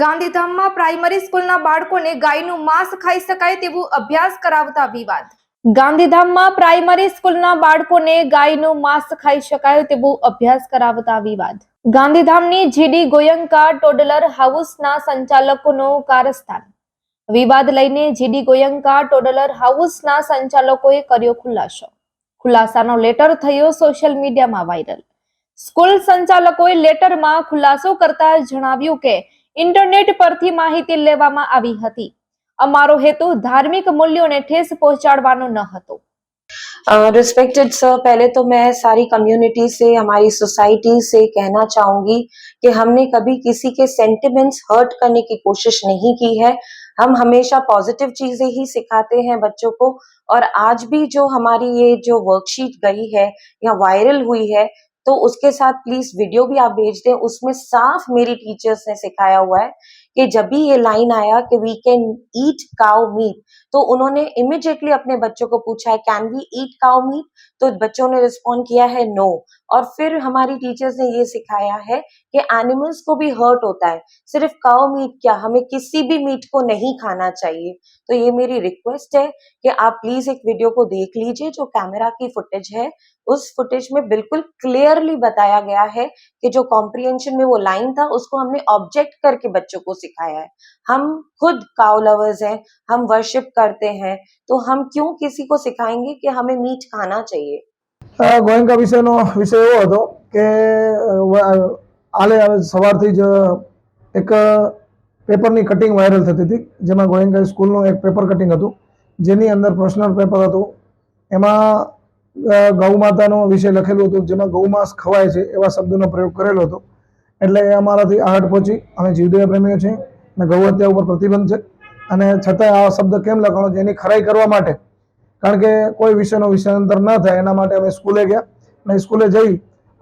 ગાંધીધામમાં પ્રાઇમરી સ્કૂલના બાળકોને ગાયનું માંસ ખાઈ શકાય તેવું અભ્યાસ કરાવતા વિવાદ. ગાંધીધામમાં પ્રાઇમરી સ્કૂલના બાળકોને ગાયનું માંસ ખાઈ શકાય તેવું અભ્યાસ કરાવતા વિવાદ. ગાંધીધામની જીડી ગોયંકા ટોડલર હાઉસના સંચાલકોનો કારસ્થાન વિવાદ લઈને જીડી ગોયંકા ટોડલર હાઉસના સંચાલકોએ કર્યો ખુલાસો. ખુલાસાનો લેટર થયો સોશિયલ મીડિયામાં વાયરલ. સ્કૂલ સંચાલકોએ લેટરમાં ખુલાસો કરતા જણાવ્યું કે ઇન્ટરનેટ પરથી માહિતી લેવામાં આવી હતી અમારો હેતુ ધાર્મિક મૂલ્યોને ઠેસ પહોંચાડવાનો ન હતો रिस्पेक्टेड सर पहले तो मैं सारी कम्युनिटी से हमारी सोसाइटी से कहना चाहूंगी कि हमने कभी किसी के सेंटिमेंट्स हर्ट करने की कोशिश नहीं की है हम हमेशा पॉजिटिव चीजें ही सिखाते हैं बच्चों को और आज भी जो हमारी ये जो वर्कशीट गई है या वायरल हुई है तो उसके साथ प्लीज वीडियो भी आप भेज दें उसमें साफ मेरी टीचर्स ने सिखाया हुआ है कि जब भी ये लाइन आया कि we can eat cow meat तो उन्होंने इमिजिएटली अपने बच्चों को पूछा है can we eat cow meat तो बच्चों ने रिस्पॉन्ड किया है नो और फिर हमारी टीचर्स ने ये सिखाया है कि एनिमल्स को भी हर्ट होता है। सिर्फ़ काउ मीट क्या, हमें किसी भी मीट को नहीं खाना चाहिए। तो ये मेरी रिक्वेस्ट है कि आप प्लीज़ एक वीडियो को देख लीजिए, जो कैमरा की फुटेज है। उस फुटेज में बिल्कुल क्लियरली बताया गया है कि जो कॉम्प्रिहेंशन में वो लाइन था, उसको हमने ऑब्जेक्ट करके बच्चों को सिखाया है हम खुद काउ लवर्स हैं हम वर्शिप करते हैं तो हम क्यों किसी को सिखाएंगे कि हमें मीट खाना चाहिए આ ગોયંકા વિષયનો વિષય એવો હતો કે અ, વ- હાલે હવે સવારથી જ એક પેપરની કટિંગ વાયરલ થતી હતી જેમાં ગોયંકા સ્કૂલનું એક પેપર કટિંગ હતું જેની અંદર પર્સનલ પેપર હતું એમાં અ, ગૌ માતાનો વિષય લખેલું હતું જેમાં ગૌમાંસ ખવાય છે એવા શબ્દનો પ્રયોગ કરેલો હતો એટલે એ અમારાથી આહટ પહોંચી. અમે જીવદયા પ્રેમીઓ છીએ અને ગૌ હત્યા ઉપર પ્રતિબંધ છે. અને છતાંય આ શબ્દ કેમ લખાણો છે? એની ખરાઈ કરવા માટે. કારણ કે કોઈ વિષયનો વિષયાંતર ન થાય, એના માટે અમે સ્કૂલે ગયા અને સ્કૂલે જઈ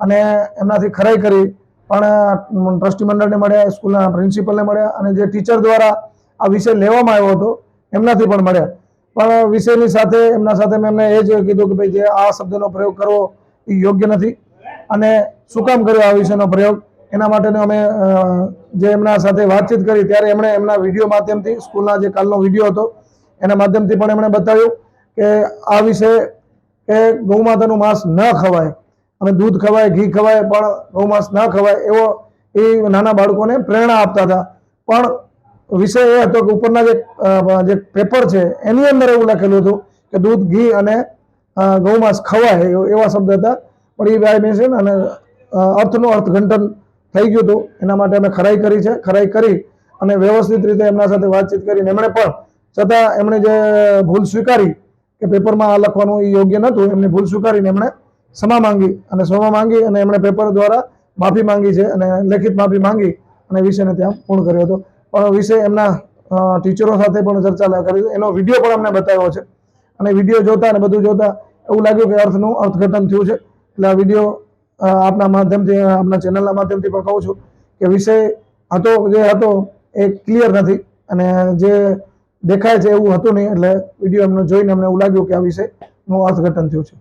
અને એમનાથી ખરાઈ કરી. પણ ટ્રસ્ટી મંડળને મળ્યા, સ્કૂલના પ્રિન્સિપલને મળ્યા અને જે ટીચર દ્વારા આ વિષય લેવામાં આવ્યો હતો, એમનાથી પણ મળ્યા. પણ વિષયની સાથે, એમના સાથે મેં એમને એ જ કીધું કે ભાઈ, જે આ શબ્દનો પ્રયોગ કરવો એ યોગ્ય નથી. અને શું કામ કર્યો આ વિષયનો પ્રયોગ? એના માટેનો અમે જે એમના સાથે વાતચીત કરી, ત્યારે એમણે એમના વીડિયો માધ્યમથી, સ્કૂલના જે કાલનો વીડિયો હતો, એના માધ્યમથી પણ એમણે બતાવ્યું કે આ વિશે કે ગૌમાતાનું માંસ ન ખવાય અને દૂધ ખવાય, ઘી ખવાય, પણ ગૌ માંસ ન ખવાય, એવો એ નાના બાળકોને પ્રેરણા આપતા હતા. પણ વિષય એ હતો કે ઉપરના જે પેપર છે, એની અંદર એવું લખેલું હતું કે દૂધ, ઘી અને ગૌમાંસ ખવાય, એવ- શબ્દ હતા. પણ એ ભાઈ મેં છે ને અને અર્થનું અર્થઘંટન થઈ ગયું હતું. એના માટે અમે ખરાઈ કરી છે. ખરાઈ કરી અને વ્યવસ્થિત રીતે એમના સાથે વાતચીત કરીને એમણે પણ છતાં એમણે જે ભૂલ સ્વીકારી કે પેપરમાં આ લખવાનું એ યોગ્ય નહોતું, એમની ભૂલ સ્વીકારીને એમણે ક્ષમા માંગી અને ક્ષમા માંગી અને એમણે પેપર દ્વારા માફી માંગી છે અને લેખિત માફી માંગી અને વિષયને ત્યાં પૂર્ણ કર્યો હતો. પણ વિષય એમના ટીચરો સાથે પણ ચર્ચા કરી. એનો વીડિયો પણ અમને બતાવ્યો છે. અને વીડિયો જોતા અને બધું જોતા એવું લાગ્યું કે અર્થનું અર્થઘટન થયું છે. એટલે આ વીડિયો આપના માધ્યમથી આપના ચેનલના માધ્યમથી પણ કહું છું કે વિષય હતો, જે હતો એ ક્લિયર નથી. અને જે દેખાય છે એવું હતું નહીં, એટલે વીડિયો એમનો જોઈને અમને એવું લાગ્યું કે આ વિષયનું અર્થઘટન થયું છે.